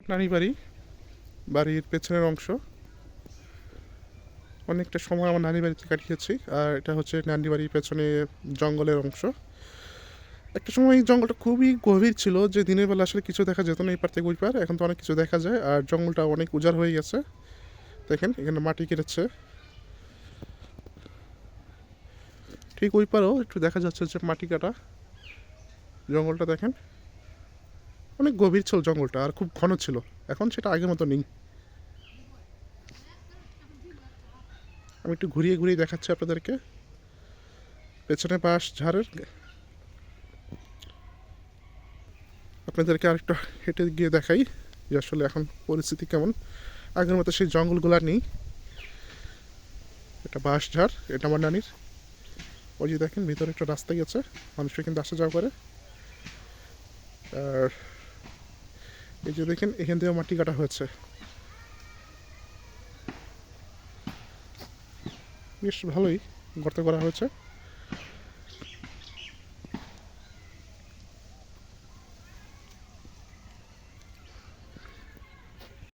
নানি বাড়ি বাড়ির পেছনের অংশ। অনেকটা সময় আমার নানি বাড়িতে কাটিয়েছি, আর এটা হচ্ছে নানি বাড়ির পেছনে জঙ্গলের অংশ। একটা সময় এই জঙ্গলটা খুবই গভীর ছিল, যে দিনের বেলা আসলে কিছু দেখা যেত না এই পার থেকে ওই পার এখন তো অনেক কিছু দেখা যায়, আর জঙ্গলটা অনেক উজাড় হয়ে গেছে। দেখেন, এখানে মাটি কেটেছে। ঠিক ওই পারেও একটু দেখা যাচ্ছে যে মাটি কাটা জঙ্গলটা, দেখেন। অনেক গভীর ছিল জঙ্গলটা আর খুব ঘন ছিল। এখন সেটা আগের মতো নেই। আমি একটু ঘুরিয়ে ঘুরিয়ে দেখাচ্ছি আপনাদেরকে। পেছনে বাঁশ ঝাড়ের আপনাদেরকে আরেকটু হেঁটে গিয়ে দেখাই যে আসলে এখন পরিস্থিতি কেমন। আগের মতো সেই জঙ্গলগুলো নেই। এটা বাঁশ ঝাড়, এটা আমার নানির। ওই যে দেখেন, ভিতরে একটা রাস্তা গেছে। মানুষরা কিন্তু আসা যাওয়া করে। আর এই যে দেখেন এখান থেকে মাটি কাটা হয়েছে। বেশ ভালোই গর্ত করা হয়েছে।